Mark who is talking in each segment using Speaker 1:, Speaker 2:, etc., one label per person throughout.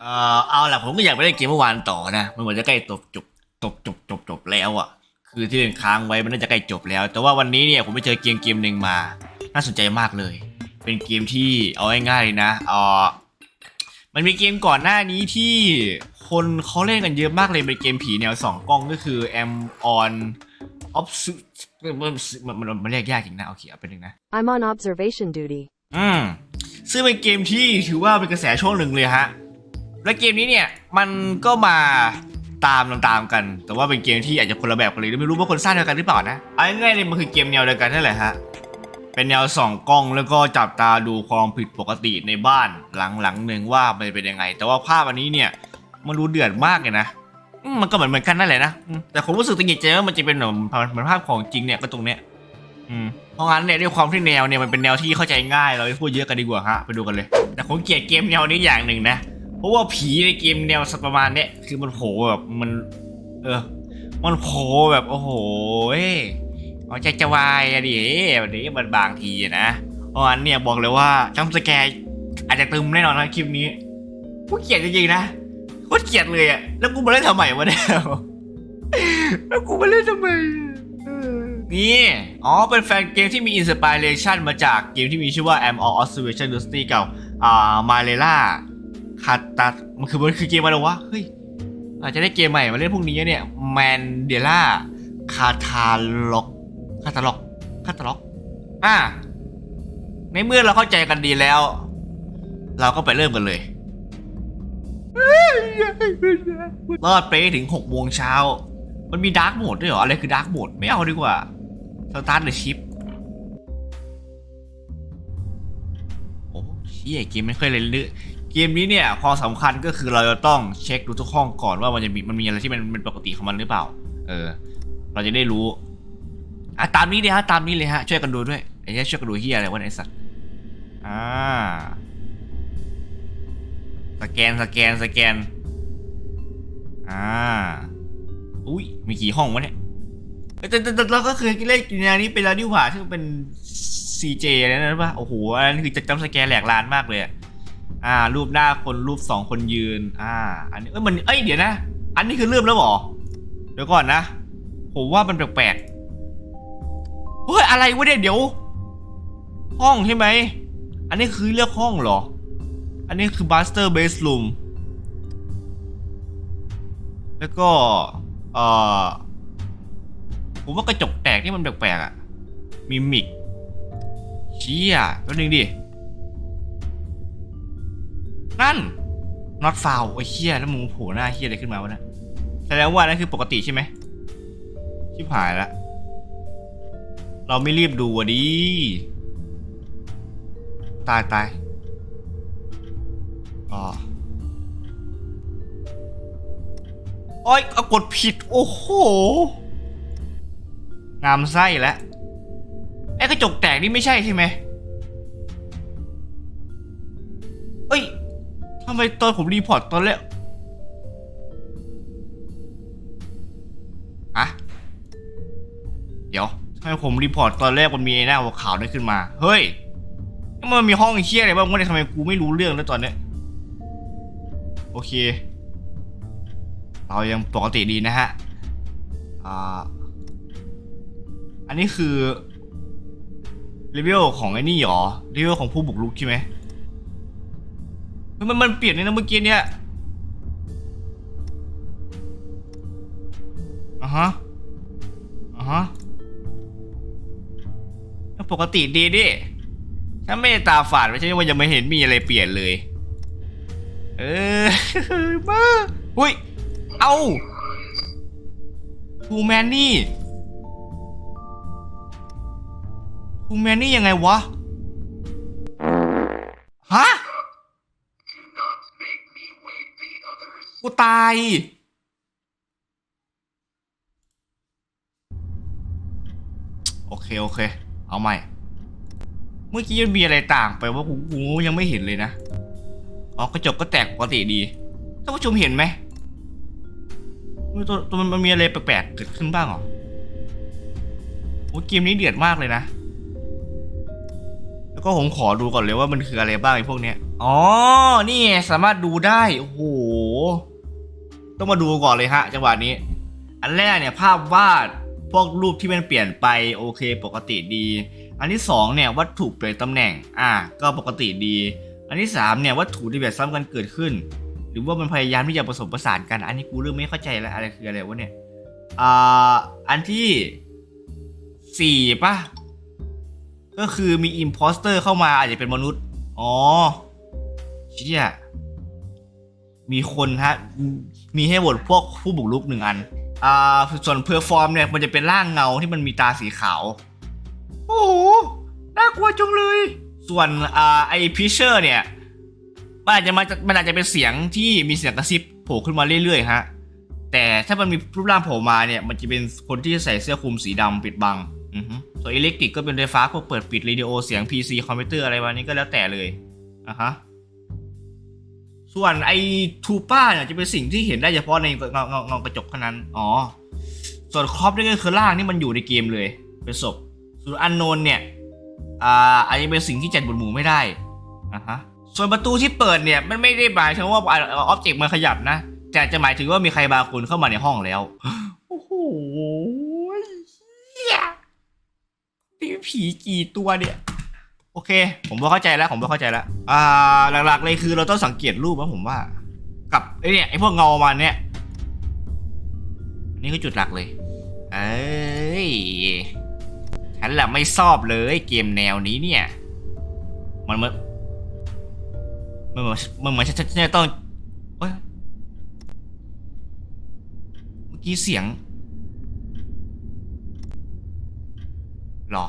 Speaker 1: เอ่อเอาล่ะผมก็อยากไปเล่นเกมเมื่อวานต่อนะ มันเหมือนจะใกล้จบจบจบจบจบจบแล้วอะ คือที่เล่นค้างไว้มันน่าจะใกล้จบแล้ว แต่ว่าวันนี้เนี่ยผมไปเจอเกมเกมหนึ่งมา น่าสนใจมากเลย เป็นเกมที่เอาง่ายๆเลยนะเอ่อมันมีเกมก่อนหน้านี้ที่คนเขาเล่นกันเยอะมากเลยเป็นเกมผีแนวสองกล้องก็คือ Am on o b s มันมันมันมันเรียกยากจริงนะโอเคเอาไปหนึ่งนะ
Speaker 2: I'm on observation duty.
Speaker 1: อืมซึ่งเป็นเกมที่ถือว่าเป็นกระแสช่วงหนึ่งเลยฮะ และเกมนี้เนี่ยมันก็มาตามตามกัน แต่ว่าเป็นเกมที่อาจจะคนละแบบกันเลยไม่รู้ว่าคนสร้างเดียวกันหรือเปล่านะเอาง่ายๆเลยมันคือเกมแนวเดียวกันนั่นแหละฮะเป็นแนวส่องกล้องแล้วก็จับตาดูความผิดปกติในบ้านหลังหลังหนึ่งว่ามันเป็นยังไง แต่ว่าภาพอันนี้เนี่ยมันดูเดือดมากเลยนะมันก็เหมือนเหมือนกันนั่นแหละนะแต่ผมรู้สึกตังใจว่ามันจะเป็นแบบเหมือนภาพของจริงเนี่ยก็ตรงเนี้ยอืมเพราะงั้นเนี่ยด้วยความที่แนวเนี่ยมันเป็นแนวที่เข้าใจง่ายเราไม่พูดเยอะกันดีกว่าฮะไปดูกันเลย แต่ผมเกลียดเกมแนวนี้อย่างหนึ่งนะ เพราะว่าผีในเกมแนวประมาณเนี้ยคือมันโผล่แบบมันเออ มันโผล่แบบโอ้โหเอาใจจะวายอะดิวันนี้มันบางทีนะเพราะอันเนี่ยบอกเลยว่าจัมสแกร์อาจจะตึมแน่นอนนะคลิปนี้กูเกลียดจริงๆนะโคตรเกลียดเลยอะแล้วกูมาเล่นทำไมวะเนี่ยแล้วกูมาเล่นทำไมนี่ อ๋อ เป็นแฟนเกมที่มีอินสปิเรชันมาจากเกมที่มีชื่อว่า M All Observation Dusty กับอ่ามาเลล่า คาตามันคือมันคือเกมอะไรวะเฮ้ยอาจจะได้เกมใหม่มาเล่นพวกนี้เนี่ยแมนเดล่าคาทาล็อกคาทาล็อกคาทาล็อกอะในเมื่อเราเข้าใจกันดีแล้ว เราก็ไปเริ่มกันเลยรอดไปถึงหกโมงเช้า มันมีดาร์กโหมดด้วยเหรอ อะไรคือดาร์กโหมด ไม่เอาดีกว่าสตาร์ทเดอะชิปโอ้เชี่ยเกมไม่ค่อยเลยลึกเมนี้เนี่ยความสำคัญก็คือเราจะต้องเช็คดูทุกห้องก่อนว่ามันจะมีมันมีอะไรที่มันเป็นปกติของมันหรือเปล่า เออ เราจะได้รู้อะตามนี้เลยฮะตามนี้เลยฮะช่วยกันดูด้วยไอ้เหี้ยช่วยกันดูเฮียอะไรวะไอ้สัตว์อ่าสแกนสแกนสแกนอ่าอุ้ยมีกี่ห้องวะเนี่ยเอ้ยแต่แต่แต่เราก็เคยเล่นแนวนี้ไปแล้วนี่หว่าที่เป็น CJ อะไรนั่นป่ะโอ้โหอันนั้นคือจะจำสแกนแหลกลานมากเลยอะ อ่า รูปหน้าคนรูปสองคนยืน อ่า อันนี้เอ้ยมันเอ้ยเดี๋ยวนะ อันนี้คือเริ่มแล้วหรอ เดี๋ยวก่อนนะ ผมว่ามันแปลกๆเฮ้ยอะไรวะเนี่ยเดี๋ยว ห้องใช่ไหม อันนี้คือเลือกห้องเหรอ อันนี้คือ Master Bedroom แล้วก็ เอ่อ ผมว่ากระจกแตกที่มันแปลกๆอะ มีมิกเชี่ยแป๊บนึงดิ นั่น not found โอ้เชี่ยแล้วมึงโผล่หน้าเชี่ยอะไรขึ้นมาวะเนะแสดงว่านั่นคือปกติใช่ไหมชิบหายละเราไม่รีบดูอะดิตายตายอ๋อโอ้ยเอากดผิด โอ้โห งามไส้แล้วไอ้กระจกแตกนี่ไม่ใช่ใช่ไหม ทำไมตอนผมรีพอร์ตตอนแรกอะเดี๋ยวทำไมผมรีพอร์ตตอนแรกมันมีไอ้หน้าขาวนั่นขึ้นมา เฮ้ยมันมีห้องเชี่ยอะไรบ้างวะเนี่ยทำไมกูไม่รู้เรื่องแล้วตอนเนี้ยโอเค เรายังปกติดีนะฮะ อ่า อันนี้คือเลเวลของไอ้นี่หรอเลเวลของผู้บุกรุกใช่ไหม มันมันเปลี่ยนเลยนะเมื่อกี้เนี่ยอะฮะอะฮะปกติดีดิถ้าไม่ได้ตาฝาดไม่ใช่ว่ายังไม่เห็นมีอะไรเปลี่ยนเลย เออมาอุ้ย เอาทูแมนนี่ทูแมนนี่ยังไงวะ ฮะ กูตาย โอเค โอเค เอาใหม่ เมื่อกี้มันมีอะไรต่างไปว่ากูกูยังไม่เห็นเลยนะ อ๋อกระจกก็แตกปกติดีท่านผู้ชมเห็นไหมมันตัวตัวมันมันมีอะไรแปลกๆเกิดขึ้นบ้างหรอโอ้เกมนี้เดือดมากเลยนะ แล้วก็ผมขอดูก่อนเลยว่ามันคืออะไรบ้างไอ้พวกเนี้ย อ๋อ นี่สามารถดูได้ โอ้โห ต้องมาดูก่อนเลยฮะ จังหวะนี้ อันแรกเนี่ยภาพวาดพวกรูปที่มันเปลี่ยนไปโอเคปกติดี อันที่สองเนี่ยวัตถุเปลี่ยนตำแหน่ง อะก็ปกติดี อันที่สามเนี่ยวัตถุที่แบบซ้ำกันเกิดขึ้น หรือว่ามันพยายามที่จะผสมผสานกัน อันนี้กูเริ่มไม่เข้าใจแล้วอะไรคืออะไรวะเนี่ยอ่าอันที่สี่ป่ะก็คือมีอิมพอสเตอร์เข้ามาอาจจะเป็นมนุษย์ อ๋อเชี่ย มีคนฮะ มีให้โหวตพวกผู้บุกรุกหนึ่งอัน อ่า ส่วนเพอร์ฟอร์มเนี่ยมันจะเป็นร่างเงาที่มันมีตาสีขาว โอ้โห น่ากลัวจังเลย ส่วน อ่า ไอพิเชอร์เนี่ย มันอาจจะมามันอาจจะเป็นเสียงที่มีเสียงกระซิบโผล่ขึ้นมาเรื่อยๆฮะ แต่ถ้ามันมีรูปร่างโผล่มาเนี่ย มันจะเป็นคนที่ใส่เสื้อคลุมสีดำปิดบัง อือฮึส่วนอิเล็กทริกก็เป็นไฟฟ้าพวกเปิดปิดเรดิโอเสียง PC คอมพิวเตอร์อะไรวันนี้ก็แล้วแต่เลยอะฮะ ส่วนไอทูป้าเนี่ยจะเป็นสิ่งที่เห็นได้เฉพาะในเงาเงาเงากระจกเท่านั้น อ๋อ ส่วนครอปนี่ก็คือร่างที่มันอยู่ในเกมเลย เป็นศพ ส่วนอันโนนเนี่ย อ่าอาจจะเป็นสิ่งที่จัดบนหมู่ไม่ได้อะฮะ ส่วนประตูที่เปิดเนี่ยมันไม่ได้หมายถึงว่าออบเจกต์มันขยับนะ แต่จะหมายถึงว่ามีใครบางคนเข้ามาในห้องแล้ว โอ้โหเหี้ยมีผีกี่ตัวเนี่ย โอเค ผมพอเข้าใจแล้วผมพอเข้าใจแล้วอ่าหลักๆเลยคือเราต้องสังเกตรูปว่าผมว่า กับไอ้เนี่ยไอ้พวกเงามันเนี่ยนนี้คือจุดหลักเลย เอ้ยฉันแหละไม่ชอบเลยเกมแนวนี้เนี่ย มันมือนมันเหมือนมันเหมือนฉันฉันจะต้องเอ้ยเมื่อกี้เสียงหรอ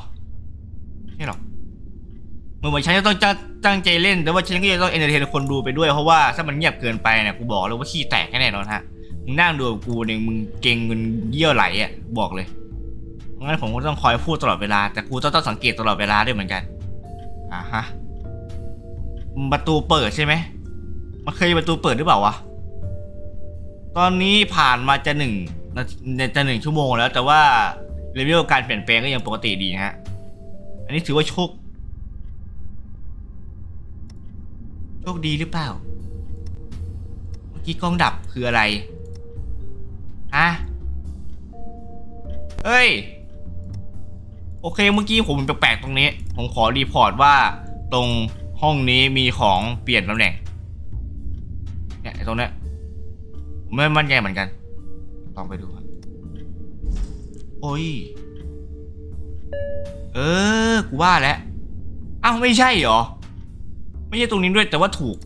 Speaker 1: เหมือนฉันจะต้องตั้งตั้งใจเล่น แต่ว่าฉันก็จะต้องเอนเตอร์เทนคนดูไปด้วย เพราะว่าถ้ามันเงียบเกินไปเนี่ยกูบอกเลยว่าขี้แตกแน่นอนฮะ มึงนั่งดูกูเนี่ยมึงเก่งเงินเยี่ยวไหลอะบอกเลย งั้นผมก็ต้องคอยพูดตลอดเวลา แต่กูต้องต้องสังเกตตลอดเวลาด้วยเหมือนกัน อ่าฮะ ประตูเปิดใช่ไหม มันเคยประตูเปิดหรือเปล่าวะ ตอนนี้ผ่านมาจะหนึ่งจะหนึ่งชั่วโมงแล้ว แต่ว่าเลเวลการเปลี่ยนแปลงก็ยังปกติดีฮะ อันนี้ถือว่าโชค โชคดีหรือเปล่า เมื่อกี้กล้องดับคืออะไรฮะเฮ้ย โอเคเมื่อกี้ผมแปลกๆตรงนี้ ผมขอรีพอร์ตว่าตรงห้องนี้มีของเปลี่ยนตำแหน่ง เนี่ยตรงนี้ผมไม่มั่นใจเหมือนกัน ลองไปดูครับ โอ้ย เออ กูว่าแล้ว อ้าวไม่ใช่เหรอ ไม่ใช่ตรงนี้ด้วยแต่ว่าถูก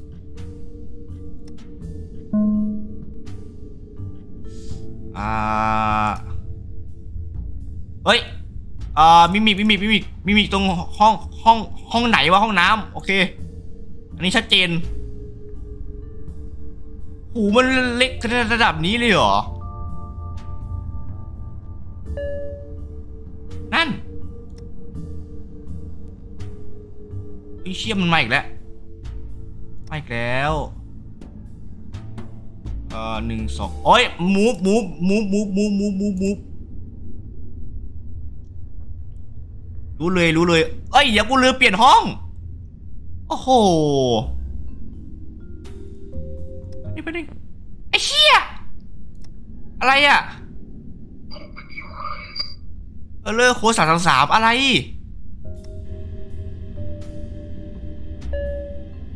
Speaker 1: อ่า เฮ้ย อ่า มิมิมิมิมิมิมิมิตรงห้องห้องห้องไหนวะห้องน้ำโอเค อันนี้ชัดเจนโหมันเล็กระดับนี้เลยเหรอ นั่นไอเชี่ยมันมาอีกแล้ว มาอีกแล้วเอ่อหนึ่งสองโอ้ยมูฟมูฟมูฟมูฟมูฟมูฟมูฟมูฟรู้เลยรู้เลยเอ้ยเดี๋ยวกูลืมเปลี่ยนห้อง โอ้โหนี่ไปดิไอ้เชี่ยอะไรอะเออเลอร์โค้ดสาสามสามอะไร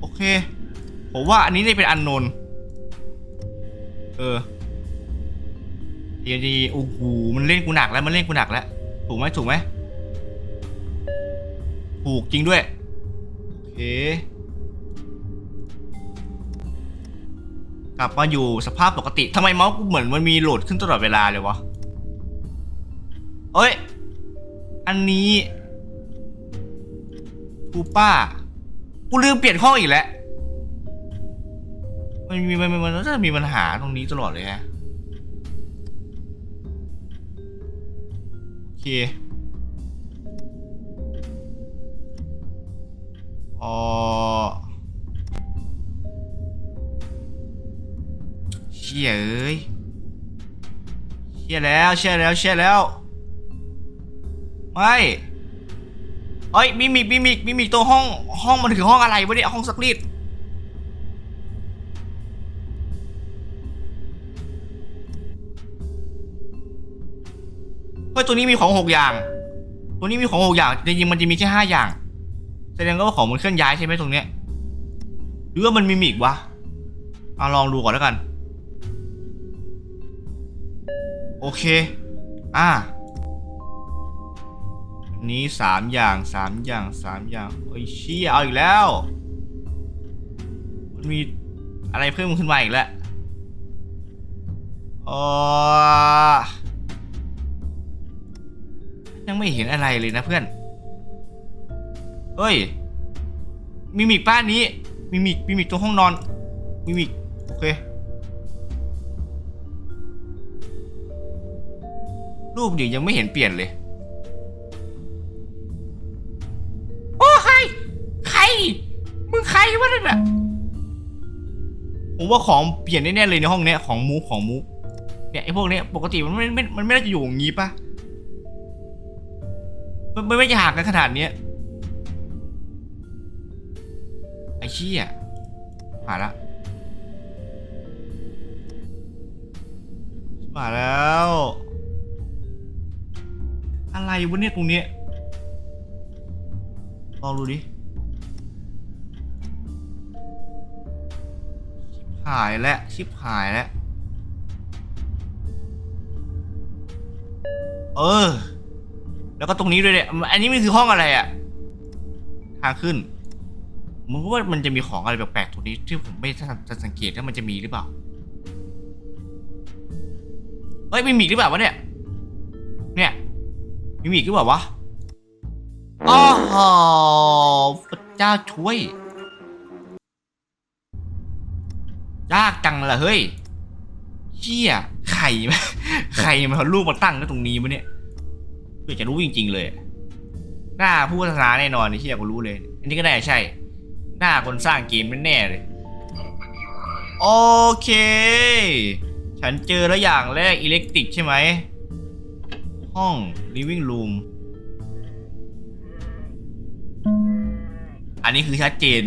Speaker 1: โอเค ผมว่าอันนี้ได้เป็นอันนนเออดีดีโอ้โหมันเล่นกูหนักแล้วมันเล่นกูหนักแล้วถูกไหมถูกไหมถูกจริงด้วยโอเคกลับมาอยู่สภาพปกติทำไมเมาส์กูเหมือนมันมีโหลดขึ้นตลอดเวลาเลยวะเอ้ย อันนี้กูป้า กูลืมเปลี่ยนห้องอีกแล้ว มันมีมันมันมันจะมีปัญหาตรงนี้ตลอดเลยฮะโอเคออเชี่ยเอ้ยเชี่ยแล้วเชี่ยแล้วเชี่ยแล้วไม่เอ้ยมิมิกมิมิกมิมิกตัวห้องห้องมันคือห้องอะไรวะเนี่ยห้องซักรีด ฮ้ยตัวนี้มีของหกอย่าง ตัวนี้มีของหกอย่างจริงๆมันจะมีแค่ห้าอย่าง แสดงว่าของมันเคลื่อนย้ายใช่ไหมตรงเนี้ยหรือว่ามันมีมิกวะเอาลองดูก่อนแล้วกัน โอเค อ่านนี้สามอย่างสามอย่างสามอย่างโอ้ยเชี่ยเอาอีกแล้ว มันมีอะไรเพิ่มขึ้นมาอีกแล้วอ๋อ ยังไม่เห็นอะไรเลยนะเพื่อน เฮ้ย มีมิกบ้านนี้ มีมิกมีมิกตรงห้องนอน มีมิกโอเค รูปเดี๋ยวยังไม่เห็นเปลี่ยนเลย โอ้ใคร ใคร มึงใครวะนั่นน่ะผมว่าของเปลี่ยนแน่ๆเลยในห้องเนี้ยของมูฟของมูฟเนี่ยไอ้พวกเนี้ยปกติมันไม่ไม่มันไม่น่าจะอยู่อย่างงี้ปะมัน มันไม่จะห่างกันขนาดเนี้ยไอ้เชี่ยมาละมาแล้ว อะไรวะเนี่ยตรงเนี้ยลองดูดิหายแล้ว ชิบหายแล้ว เออ แล้วก็ตรงนี้ด้วยเนี่ย อันนี้มันคือห้องอะไรอะทางขึ้นมึงว่ามันจะมีของอะไรแปลกๆตรงนี้ ที่ผมไม่ทันสังเกตว่ามันจะมีหรือเปล่า เฮ้ยมีหมีหรือเปล่าวะเนี่ย เนี่ยมีหมีหรือเปล่าวะอ๋อพระเจ้าช่วย ยากจังล่ะเฮ้ยเชี่ยไข่ไหมไข่มันเอาลูกมาตั้งไว้ตรงนี้มะเนี่ยื่อจะรู้จริง ๆ เลย หน้าผู้พัฒนาแน่นอนไอ้เชี่ยกูรู้เลย อันนี้ก็ได้ใช่ หน้าคนสร้างเกมแน่ๆเลย โอเค ฉันเจอแล้วอย่างแรกอิเล็กติกใช่ไหม ห้อง living room อันนี้คือชัดเจน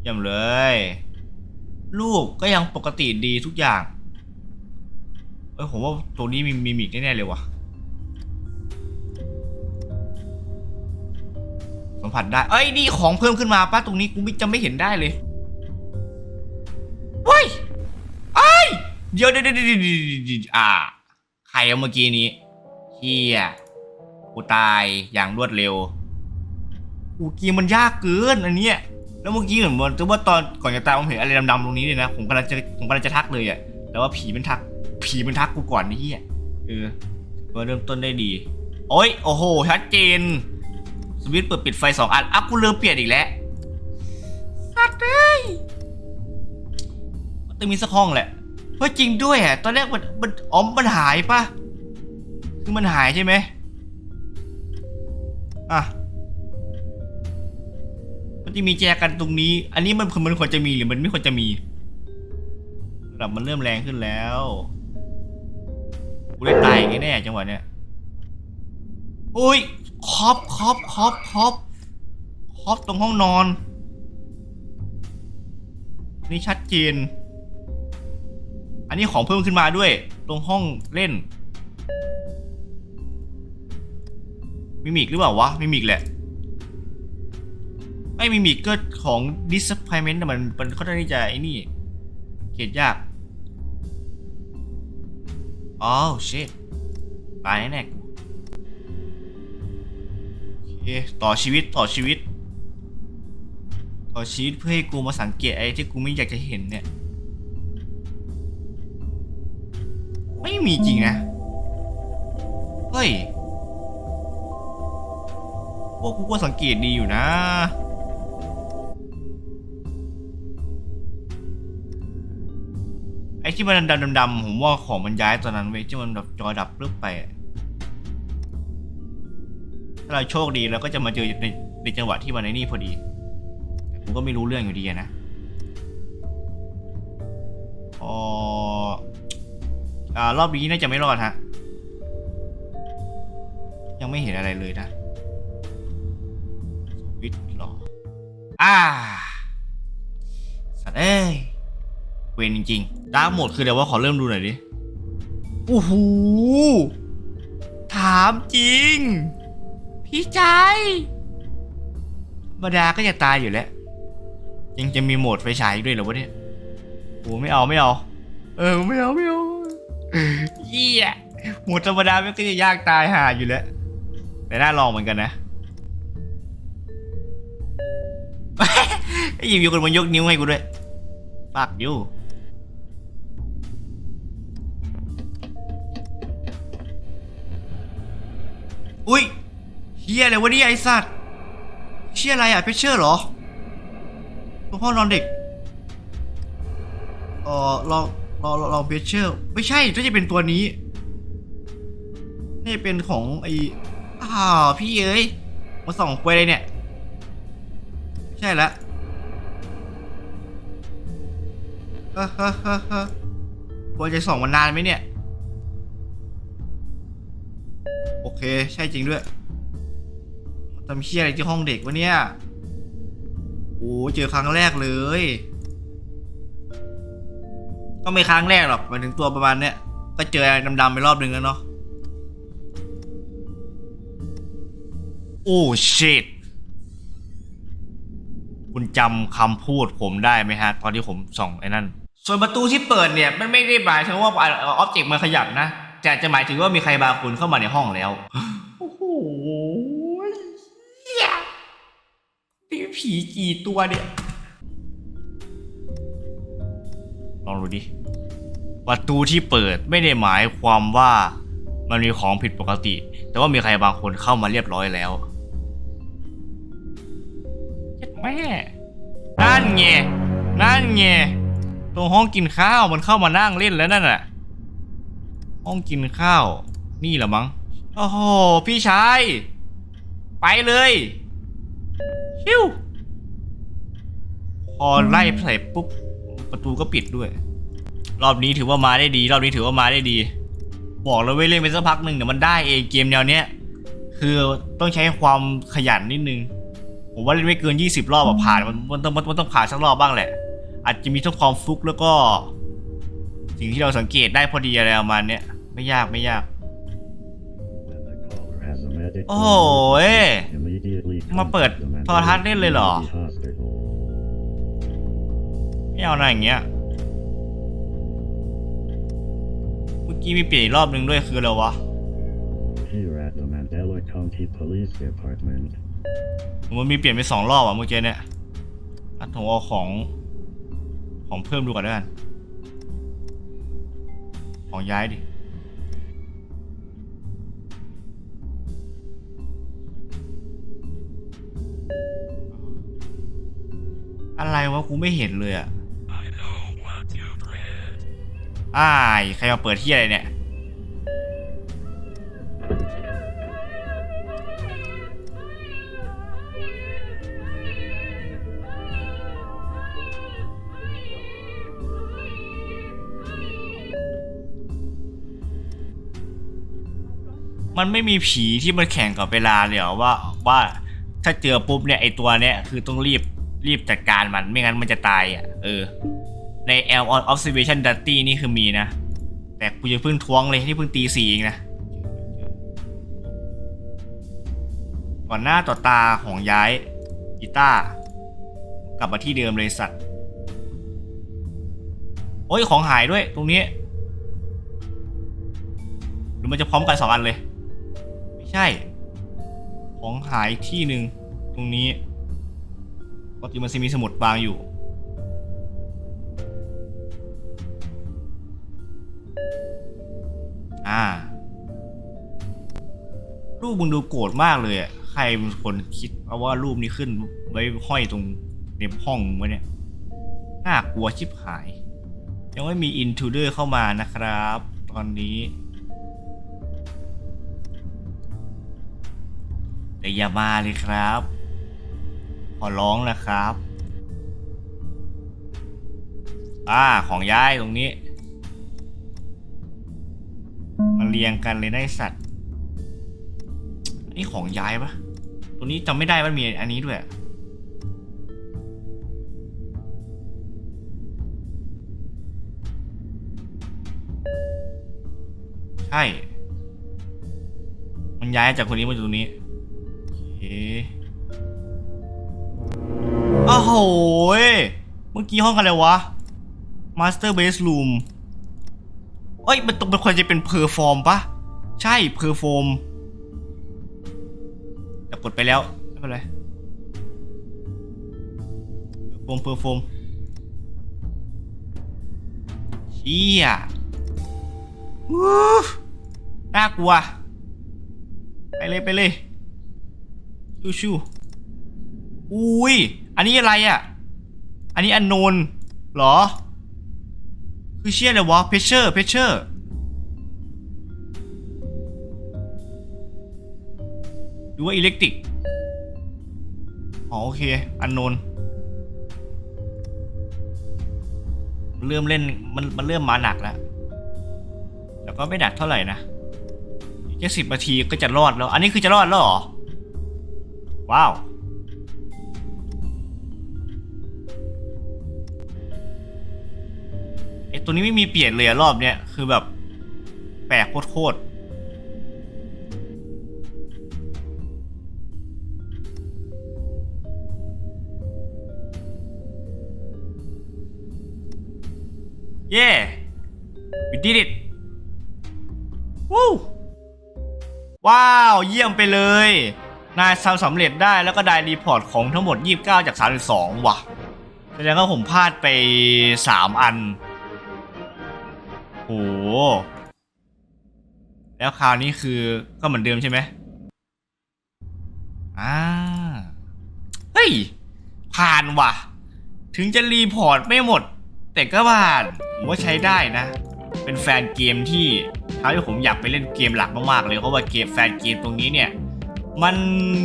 Speaker 1: เยี่ยมเลย รูปก็ยังปกติดีทุกอย่าง เอ้ยผมว่าตัวนี้มีมีมิกแน่ๆเลยว่ะ สัมผัสได้ เอ้ยนี่ของเพิ่มขึ้นมาป้าตรงนี้กูไม่จะไม่เห็นได้เลยว้ยไอ้ยเดี๋ยวเดี๋ยวเดี๋ยวเดี๋ยวเดี๋ยวเดี๋ยวอ่าใครเอาเมื่อกี้นี้เฮียกูตายอย่างรวดเร็วกูเกมมันยากเกินอันเนี้ยแล้วเมื่อกี้เหมือนว่าว่าตอนก่อนจะตายผมเห็นอะไรดำๆตรงนี้เลยนะ ผมกำลังจะผมกำลังจะทักเลยอะแต่ว่าผีมันทัก ผีมันทักกูก่อนนี่เฮียเออก็เริ่มต้นได้ดี โอ้ยโอ้โหชัดเจน สวิตช์เปิดปิดไฟสองอันอัพกูเริ่มเปลี่ยนอีกแล้วสัตว์เอ้ยมันต้องมีสักห้องแหละเฮ้ยจริงด้วยอะตอนแรกมันมันอ๋อมันหายปะคือมันหายใช่ไหมอะมันจะมีแจกันตรงนี้ อันนี้มันมันควรจะมีหรือมันไม่ควรจะมีระดับมันเริ่มแรงขึ้นแล้ว กูได้ตายอย่างแน่จังหวะเนี้ยอุ้ยคอบคอบคอบคอบคอบตรงห้องนอน นี่ชัดเจนอันนี้ของเพิ่มขึ้นมาด้วย ตรงห้องเล่น มิมิกหรือเปล่าวะ มิมิกแหละไม่มีมิกก็ของ disappointment นมันมันค่อนข้างที่จะไอ้นี่เขียนยาก อ๋อ shit ตายแน่ๆกูโอเคต่อชีวิตต่อชีวิต ต่อชีวิตเพื่อให้กูมาสังเกตไอ้ที่กูไม่อยากจะเห็นเนี่ย ไม่มีจริงนะ เฮ้ยพวกกูก็สังเกตดีอยู่นะ ที่มันดำดำผมว่าของมันย้ายตอนนั้นเว้ยที่มันแบบจอดับปึ๊บไป ถ้าเราโชคดีเราก็จะมาเจอในในจังหวะที่มันในนี่พอดีผมก็ไม่รู้เรื่องอยู่ดีนะอ๋ออ่ารอบนี้น่าจะไม่รอดฮะ ยังไม่เห็นอะไรเลยนะวิตช์หรออ่าสัตว์เอ้ย เวนจริงๆดาร์กโหมดคือเดี๋ยวว่าขอเริ่มดูหน่อยดิโอ้โหถามจริง พี่ใจธรรมดาก็จะตายอยู่แล้ว ยังจะมีโหมดไฟฉายอีกด้วยเหรอวะเนี่ยโอ้ไม่เอาไม่เอา เออไม่เอาไม่เอาเยี่ยโหมดธรรมดามันก็จะยากตายห่าอยู่แล้ว แต่น่าลองเหมือนกันนะไอ้ยิมอยู่คนมันยกนิ้วให้กูด้วยปากอยู่ อุ้ยเฮียอะไรวะเนี่ยไอสัตว์เชี่ยอะไรอะเพชเชอร์เหรอตัวพ่อนอนเด็กเออลองลองลองลองเพชเชอร์ไม่ใช่น่าจะเป็นตัวนี้นี่เป็นของไออ้าวพี่เอ้ยมาส่องไปเลยเนี่ยไม่ใช่ละเฮ้อเฮ้อเฮ้อเฮ้อควรจะส่องมันนานไหมเนี่ย โอเค ใช่จริงด้วยทำเชี่ยอะไรที่ห้องเด็กวะเนี่ย โอ้เจอครั้งแรกเลย ก็ไม่ครั้งแรกหรอกมาถึงตัวประมาณเนี้ย ก็เจออะไรดำๆไปรอบหนึ่งแล้วเนาะ โอ้ชิตคุณจำคำพูดผมได้ไหมฮะ ตอนที่ผมส่องไอ้นั่น ส่วนประตูที่เปิดเนี่ย มันไม่ได้หมายถึงว่าออบเจกต์มันขยับนะ แต่จะหมายถึงว่ามีใครบางคนเข้ามาในห้องแล้ว โอ้โหเหี้ยมีผีกี่ตัวเนี่ย ลองดูดิ ประตูที่เปิดไม่ได้หมายความว่ามันมีของผิดปกติ แต่ว่ามีใครบางคนเข้ามาเรียบร้อยแล้วเจ็ดแม่นั่นไงนั่นไงตรงห้องกินข้าวมันเข้ามานั่งเล่นแล้วนั่นน่ะ ห้องกินข้าว นี่เหรอมั้งโอ้โหพี่ชาย ไปเลยชิวพอไล่ใส่ปุ๊บ ประตูก็ปิดด้วย รอบนี้ถือว่ามาได้ดี รอบนี้ถือว่ามาได้ดี บอกแล้วเว้ยเล่นไปสักพักหนึ่งเดี๋ยวมันได้เองเกมแนวเนี้ยคือต้องใช้ความขยันนิดนึง ผมว่าเล่นไม่เกิน 20 รอบอะผ่านมันมันต้องมันต้องผ่านสักรอบบ้างแหละ อาจจะมีทั้งความฟุกแล้วก็ สิ่งที่เราสังเกตได้พอดีอะไรประมาณเนี้ย ไม่ยากไม่ยาก โอ้โหเอ้ยมาเปิดโทรทัศน์เล่นเลยเหรอ ไม่เอาหน่าอย่างเงี้ย เมื่อกี้มีเปลี่ยนอีกรอบหนึ่งด้วยคืออะไรวะ
Speaker 3: Here at the Mandela County Police Department,
Speaker 1: มันมีเปลี่ยนไปสองรอบอะเมื่อกี้เนี่ยอันผมเอาของ ของเพิ่มดูก่อนด้วยกัน ของย้ายดิ วะกูไม่เห็นเลยอะอ้ายใครมาเปิดที่อะไรเนี่ย มันไม่มีผีที่มันแข่งกับเวลาเลยเหรอว่าว่าถ้าเจอปุ๊บเนี่ยไอตัวเนี้ยคือต้องรีบ รีบจัดการมันไม่งั้นมันจะตายอะ เออ ใน L on observation d u t y นี่คือมีนะ แต่กูยังเพิ่งท้วงเลยนี่เพิ่งตีสี่เองนะ ก่อนหน้าต่อตาของย้ายกีตาร์กลับมาที่เดิมเลยสัตว์ โอ้ย ของหายด้วยตรงนี้ หรือมันจะพร้อมกันสองอันเลย ไม่ใช่ ของหายที่หนึ่งตรงนี้ ปกติมันจะมีสมุดวางอยู่ อ่า รูปมึงดูโกรธมากเลยอะ ใครเป็นคนคิดเอาว่ารูปนี้ขึ้นไว้ห้อยตรงในห้องมึงวะเนี่ย น่ากลัวชิบหาย ยังไม่มีอินทูเดอร์เข้ามานะครับ ตอนนี้แต่อย่ามาเลยครับ ขอร้องนะครับ อ่า ของย้ายตรงนี้ มาเรียงกันเลยไอ้สัตว์ นี่ของย้ายปะตัวนี้จำไม่ได้ว่ามีอันนี้ด้วยใช่ มันย้ายจากคนนี้มาอยู่ตรงนี้โอเค โอ้โหยเมื่อกี้ห้องอะไรวะ Master Bedroom เอ้ย มันตรงเป็นควรจะเป็นเพอร์ฟอร์มปะ ใช่เพอร์ฟอร์มแต่กดไปแล้ว ไม่เป็นไรเพอร์ฟอร์มเพอร์ฟอร์มเชี่ยวู้น่ากลัว ไปเลย ไปเลย ชูชูอุ้ย อันนี้อะไรอะ อันนี้อันโนนเหรอ คือเชี่ยเลยวะเพชเชอร์เพชเชอร์หรือว่าอิเล็กทริกอ๋อโอเค อันโนนเริ่มเล่นมันมันเริ่มมาหนักแล้วแต่ก็ไม่หนักเท่าไหร่นะแค่สิบนาทีก็จะรอดแล้ว อันนี้คือจะรอดแล้วเหรอ ว้าว ตัวนี้ไม่มีเปลี่ยนเลยอรอบเนี้ยคือแบบ แปลกโคตรเย้ we did it วู้ว้าว เยี่ยมไปเลย นายทำสำเร็จได้แล้วก็ได้รีพอร์ตของทั้งหมด 29 จาก 32 ว่ะ แสดงว่าผมพลาดไป 3 อัน แล้วคราวนี้คือก็เหมือนเดิมใช่ไหมอ่า เฮ้ย ผ่านว่ะ ถึงจะรีพอร์ตไม่หมด แต่ก็ผ่านผมว่าใช้ได้นะ เป็นแฟนเกมที่ทำให้ผมอยากไปเล่นเกมหลักมากๆเลยเพราะว่าเกมแฟนเกมตรงนี้เนี่ย มัน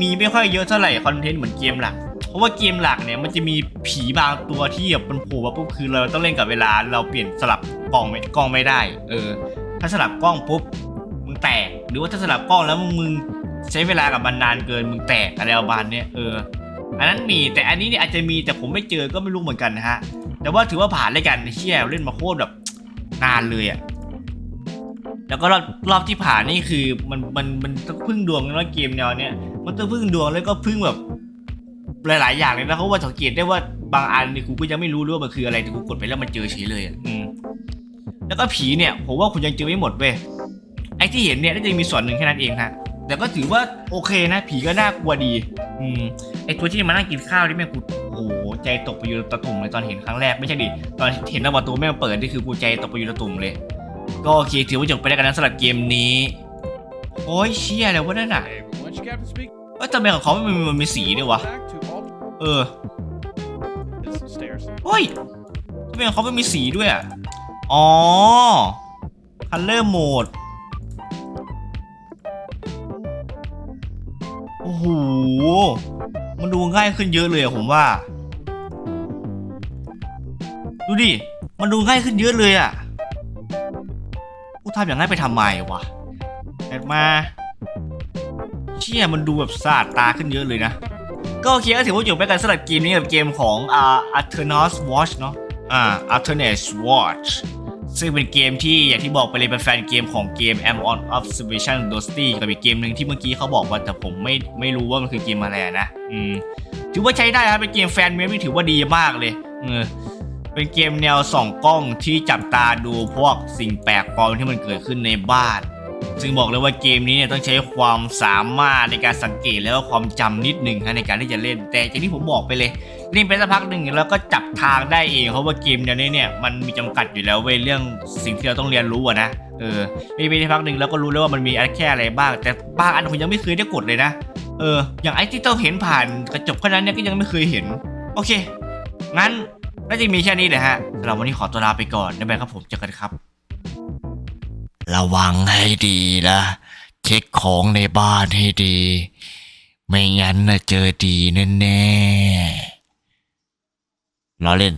Speaker 1: มีไม่ค่อยเยอะเท่าไหร่คอนเทนต์เหมือนเกมหลัก เพราะว่าเกมหลักเนี่ยมันจะมีผีบางตัวที่แบบมันโผล่มาปุ๊บคือเราต้องเล่นกับเวลาเราเปลี่ยนสลับกล้องไม่กล้องไม่ได้ เออ ถ้าสลับกล้องปุ๊บมึงแตก หรือว่าถ้าสลับกล้องแล้วมึงมึงใช้เวลากับมันนานเกินมึงแตกอะไรประมาณเนี้ยเออ อันนั้นมีแต่อันนี้เนี่ยอาจจะมีแต่ผมไม่เจอก็ไม่รู้เหมือนกันนะฮะ แต่ว่าถือว่าผ่านเลยกันเชี่ยเล่นมาโคตรแบบนานเลยอะ่ะแล้วก็รอบรอบที่ผ่านนี่คือมันมันมันต้องพึ่งดวงนะว่าเกมแนวเนี้ยมันต้องพึ่งดวงแล้วก็พึ่งแบบ หลายๆอย่างเลยนะเพราะว่าสังเกตได้ว่าบางอันนี่กูก็ยังไม่รู้ด้วยว่ามันคืออะไรแต่กูกดไปแล้วมันเจอเฉยเลยอะอืมแล้วก็ผีเนี่ยผมว่าคุณยังเจอไม่หมดเว้ยไอ้ที่เห็นเนี่ยน่าจะมีส่วนหนึ่งแค่นั้นเองฮะแต่ก็ถือว่าโอเคนะ ผีก็น่ากลัวดี อืมไอ้ตัวที่มานั่งกินข้าวที่แม่งกูโอ้โหใจตกไปอยู่ตะตุ่มเลยตอนเห็นครั้งแรกไม่ใช่ดิตอนเห็นหน้าประตูแม่งเปิดนี่คือกูใจตกไปอยู่ตะตุ่มเลย ก็โอเคถือว่าจบไปได้กันนะสำหรับเกมนี้โอ้ยเชี่ยแล้ววะนั่นน่ะ
Speaker 4: Hey, everyone, it's Captain Speak.
Speaker 1: เอ้ยทำไมของเขาไม่มีมันมีสีด้วยวะ
Speaker 4: Back to all
Speaker 1: เออ เฮ้ยทำไมของเขาไม่มีสีด้วยอะ อ๋อ color mode โอ้โห มันดูง่ายขึ้นเยอะเลยอะผมว่า ดูดิ มันดูง่ายขึ้นเยอะเลยอะกูทำอย่างนั้นไปทำไมวะแอดมา เชี่ยมันดูแบบสะอาดตาขึ้นเยอะเลยนะ ก็โอเคก็ถือว่าจบไปกันสำหรับเกมนี้กับเกมของอ่า Aternos Watch เนาะอ่า Aternos Watch ซึ่งเป็นเกมที่อย่างที่บอกไปเลยเป็นแฟนเกมของเกม Am on Observation Dusty กับอีกเกมหนึ่งที่เมื่อกี้เขาบอกว่าแต่ผมไม่ไม่รู้ว่ามันคือเกมอะไรนะอืมถือว่าใช้ได้ครับเป็นเกมแฟนเมดที่ถือว่าดีมากเลยเออเป็นเกมแนวส่องกล้องที่จับตาดูพวกสิ่งแปลกปลอมที่มันเกิดขึ้นในบ้าน ซึ่งบอกเลยว่าเกมนี้เนี่ยต้องใช้ความสามารถในการสังเกตแล้วก็ความจำนิดหนึ่งในการที่จะเล่น แต่อย่างที่ผมบอกไปเลยเล่นไปสักพักหนึ่งแล้วก็จับทางได้เองเพราะว่าเกมแนวนี้เนี่ยมันมีจำกัดอยู่แล้วเว้ยเรื่องสิ่งที่เราต้องเรียนรู้อะนะเออเล่นไปสักพักหนึ่งแล้วก็รู้แล้วว่ามันมีแค่อะไรบ้าง แต่บางอันผมยังไม่เคยได้กดเลยนะเอออย่างไอ้ที่ต้องเห็นผ่านกระจกแค่นั้นเนี่ยก็ยังไม่เคยเห็น โอเค งั้นน่าจะมีแค่นี้แหละฮะสำหรับวันนี้ขอตัวลาไปก่อนได้ไหมครับผมเจอกันครับ ระวังให้ดีนะเช็คของในบ้านให้ดี ไม่งั้นนะเจอดีแน่ๆล้อเล่น